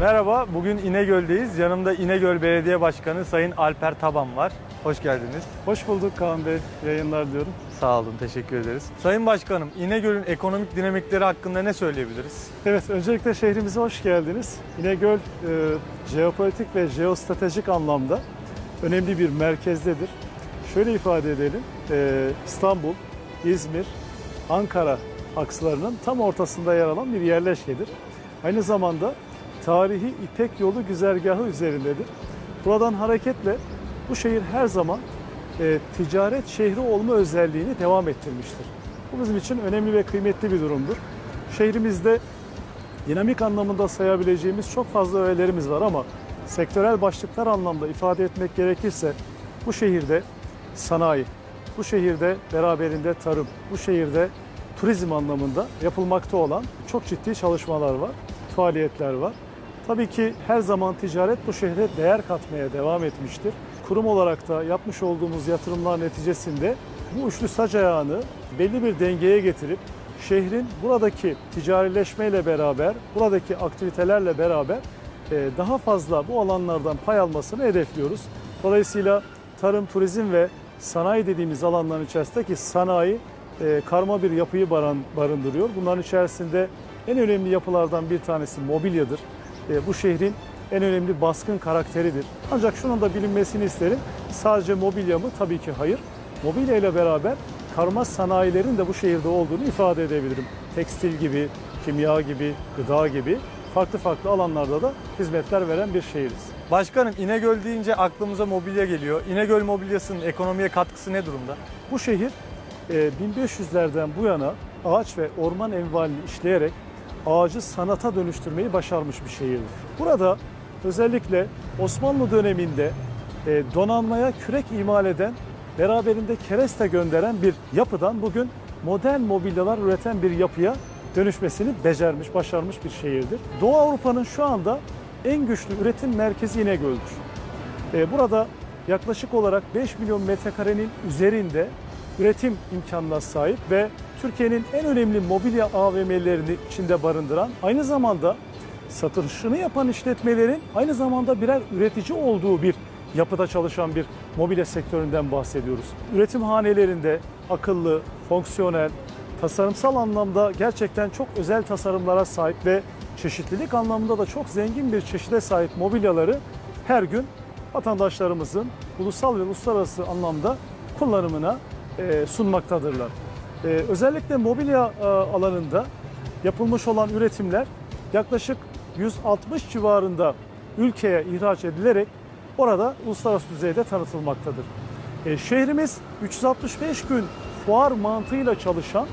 Merhaba, bugün İnegöl'deyiz. Yanımda İnegöl Belediye Başkanı Sayın Alper Taban var. Hoş geldiniz. Hoş bulduk Kaan Bey. Yayınlar diliyorum. Sağ olun, teşekkür ederiz. Sayın Başkanım, İnegöl'ün ekonomik dinamikleri hakkında ne söyleyebiliriz? Evet, öncelikle şehrimize hoş geldiniz. İnegöl e, jeopolitik ve jeostratejik anlamda önemli bir merkezdedir. Şöyle ifade edelim, e, İstanbul, İzmir, Ankara akslarının tam ortasında yer alan bir yerleşkedir. Aynı zamanda tarihi İpek yolu güzergahı üzerindedir. Buradan hareketle bu şehir her zaman e, ticaret şehri olma özelliğini devam ettirmiştir. Bu bizim için önemli ve kıymetli bir durumdur. Şehrimizde dinamik anlamında sayabileceğimiz çok fazla öğelerimiz var ama sektörel başlıklar anlamda ifade etmek gerekirse bu şehirde sanayi, bu şehirde beraberinde tarım, bu şehirde turizm anlamında yapılmakta olan çok ciddi çalışmalar var, faaliyetler var. Tabii ki her zaman ticaret bu şehre değer katmaya devam etmiştir. Kurum olarak da yapmış olduğumuz yatırımlar neticesinde bu üçlü sac ayağını belli bir dengeye getirip şehrin buradaki ticarileşmeyle beraber, buradaki aktivitelerle beraber e, daha fazla bu alanlardan pay almasını hedefliyoruz. Dolayısıyla tarım, turizm ve sanayi dediğimiz alanların içerisindeki sanayi e, karma bir yapıyı barındırıyor. Bunların içerisinde en önemli yapılardan bir tanesi mobilyadır. E, Bu şehrin en önemli baskın karakteridir. Ancak şunun da bilinmesini isterim. Sadece mobilya mı? Tabii ki hayır. Mobilya ile beraber karma sanayilerin de bu şehirde olduğunu ifade edebilirim. Tekstil gibi, kimya gibi, gıda gibi farklı farklı alanlarda da hizmetler veren bir şehiriz. Başkanım, İnegöl deyince aklımıza mobilya geliyor. İnegöl mobilyasının ekonomiye katkısı ne durumda? Bu şehir e, 1500'lerden bu yana ağaç ve orman envalini işleyerek ağacı sanata dönüştürmeyi başarmış bir şehirdir. Burada özellikle Osmanlı döneminde e, donanmaya kürek imal eden, beraberinde kereste gönderen bir yapıdan bugün modern mobilyalar üreten bir yapıya dönüşmesini becermiş, başarmış bir şehirdir. Doğu Avrupa'nın şu anda en güçlü üretim merkezi İnegöl'dür. E, Burada yaklaşık olarak 5 milyon metrekarenin üzerinde üretim imkanına sahip ve Türkiye'nin en önemli mobilya AVM'lerini içinde barındıran, aynı zamanda satışını yapan işletmelerin aynı zamanda birer üretici olduğu bir yapıda çalışan bir mobilya sektöründen bahsediyoruz. Üretim hanelerinde akıllı, fonksiyonel, tasarımsal anlamda gerçekten çok özel tasarımlara sahip ve çeşitlilik anlamında da çok zengin bir çeşide sahip mobilyaları her gün vatandaşlarımızın ulusal ve uluslararası anlamda kullanımına e, sunmaktadırlar. E, özellikle mobilya e, alanında yapılmış olan üretimler yaklaşık 160 civarında ülkeye ihraç edilerek orada uluslararası düzeyde tanıtılmaktadır. Şehrimiz 365 gün fuar mantığıyla çalışan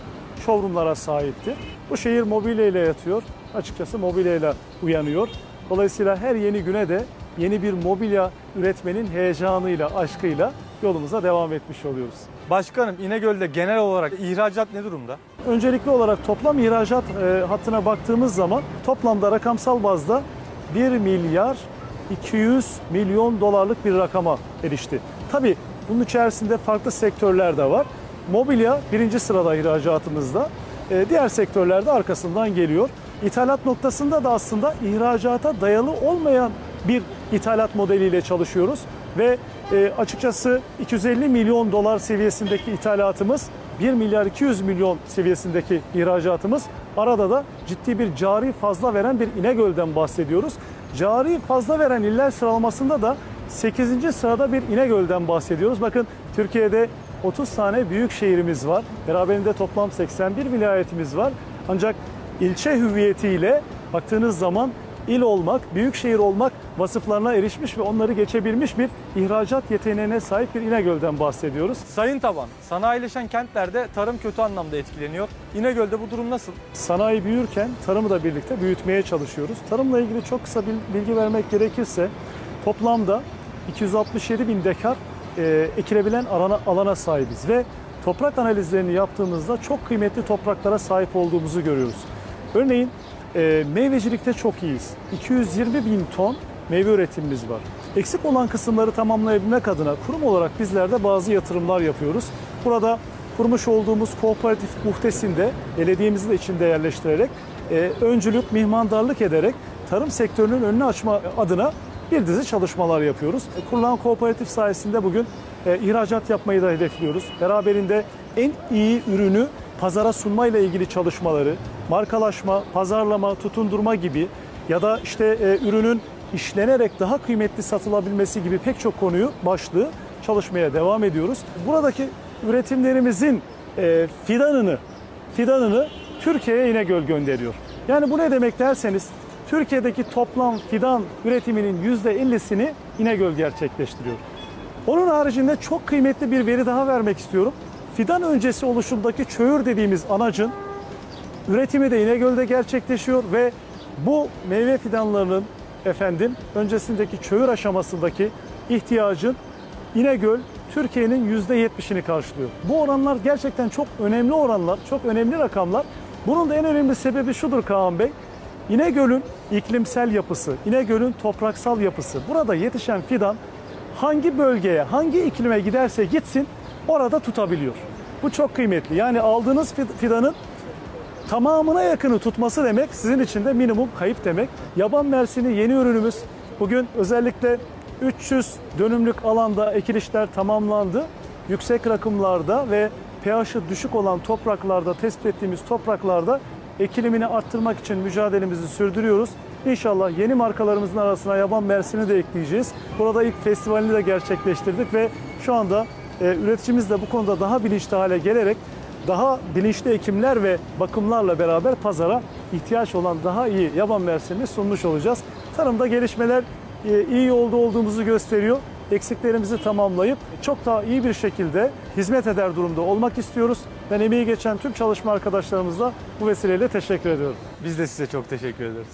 showroomlara sahiptir. Bu şehir mobilya ile yatıyor. Açıkçası mobilya ile uyanıyor. Dolayısıyla her yeni güne de yeni bir mobilya üretmenin heyecanıyla, aşkıyla yolumuza devam etmiş oluyoruz. Başkanım, İnegöl'de genel olarak ihracat ne durumda? Öncelikli olarak toplam ihracat e, hattına baktığımız zaman toplamda rakamsal bazda 1 milyar 200 milyon dolarlık bir rakama erişti. Tabii bunun içerisinde farklı sektörler de var. Mobilya birinci sırada ihracatımızda. E, diğer sektörler de arkasından geliyor. İthalat noktasında da aslında ihracata dayalı olmayan bir ithalat modeliyle çalışıyoruz ve e, açıkçası 250 milyon dolar seviyesindeki ithalatımız 1 milyar 200 milyon seviyesindeki ihracatımız arada da ciddi bir cari fazla veren bir İnegöl'den bahsediyoruz. Cari fazla veren iller sıralamasında da 8. sırada bir İnegöl'den bahsediyoruz. Bakın Türkiye'de 30 tane büyük şehrimiz var. Beraberinde toplam 81 vilayetimiz var. Ancak ilçe hüviyetiyle baktığınız zaman il olmak, büyük şehir olmak vasıflarına erişmiş ve onları geçebilmiş bir ihracat yeteneğine sahip bir İnegöl'den bahsediyoruz. Sayın Taban, sanayileşen kentlerde tarım kötü anlamda etkileniyor. İnegöl'de bu durum nasıl? Sanayi büyürken tarımı da birlikte büyütmeye çalışıyoruz. Tarımla ilgili çok kısa bil- bilgi vermek gerekirse toplamda 267 bin dekar e, ekilebilen alana, alana sahibiz ve toprak analizlerini yaptığımızda çok kıymetli topraklara sahip olduğumuzu görüyoruz. Örneğin e, meyvecilikte çok iyiyiz. 220 bin ton meyve üretimimiz var. Eksik olan kısımları tamamlayabilmek adına kurum olarak bizler de bazı yatırımlar yapıyoruz. Burada kurmuş olduğumuz kooperatif muhtesinde belediyemizi de içinde yerleştirerek e, öncülük, mihmandarlık ederek tarım sektörünün önünü açma adına bir dizi çalışmalar yapıyoruz. E, Kurulan kooperatif sayesinde bugün e, ihracat yapmayı da hedefliyoruz. Beraberinde en iyi ürünü pazara sunmayla ilgili çalışmaları, markalaşma, pazarlama, tutundurma gibi ya da işte e, ürünün işlenerek daha kıymetli satılabilmesi gibi pek çok konuyu başlığı çalışmaya devam ediyoruz. Buradaki üretimlerimizin e, fidanını fidanını Türkiye'ye İnegöl gönderiyor. Yani bu ne demek derseniz Türkiye'deki toplam fidan üretiminin %50'sini İnegöl gerçekleştiriyor. Onun haricinde çok kıymetli bir veri daha vermek istiyorum. Fidan öncesi oluşumdaki çöğür dediğimiz anacın üretimi de İnegöl'de gerçekleşiyor ve bu meyve fidanlarının efendim öncesindeki çöğür aşamasındaki ihtiyacın İnegöl Türkiye'nin %70'ini karşılıyor. Bu oranlar gerçekten çok önemli oranlar, çok önemli rakamlar. Bunun da en önemli sebebi şudur Kaan Bey. İnegöl'ün iklimsel yapısı, İnegöl'ün topraksal yapısı. Burada yetişen fidan hangi bölgeye, hangi iklime giderse gitsin orada tutabiliyor. Bu çok kıymetli. Yani aldığınız fid- fidanın tamamına yakını tutması demek sizin için de minimum kayıp demek. Yaban mersini yeni ürünümüz. Bugün özellikle 300 dönümlük alanda ekilişler tamamlandı. Yüksek rakımlarda ve pH'ı düşük olan topraklarda tespit ettiğimiz topraklarda ekilimini arttırmak için mücadelemizi sürdürüyoruz. İnşallah yeni markalarımızın arasına yaban mersini de ekleyeceğiz. Burada ilk festivalini de gerçekleştirdik ve şu anda e, üreticimiz de bu konuda daha bilinçli hale gelerek daha bilinçli ekimler ve bakımlarla beraber pazara ihtiyaç olan daha iyi yaban mersinini sunmuş olacağız. Tarımda gelişmeler e, iyi yolda olduğumuzu gösteriyor. Eksiklerimizi tamamlayıp çok daha iyi bir şekilde hizmet eder durumda olmak istiyoruz. Ben emeği geçen tüm çalışma arkadaşlarımıza bu vesileyle teşekkür ediyorum. Biz de size çok teşekkür ederiz.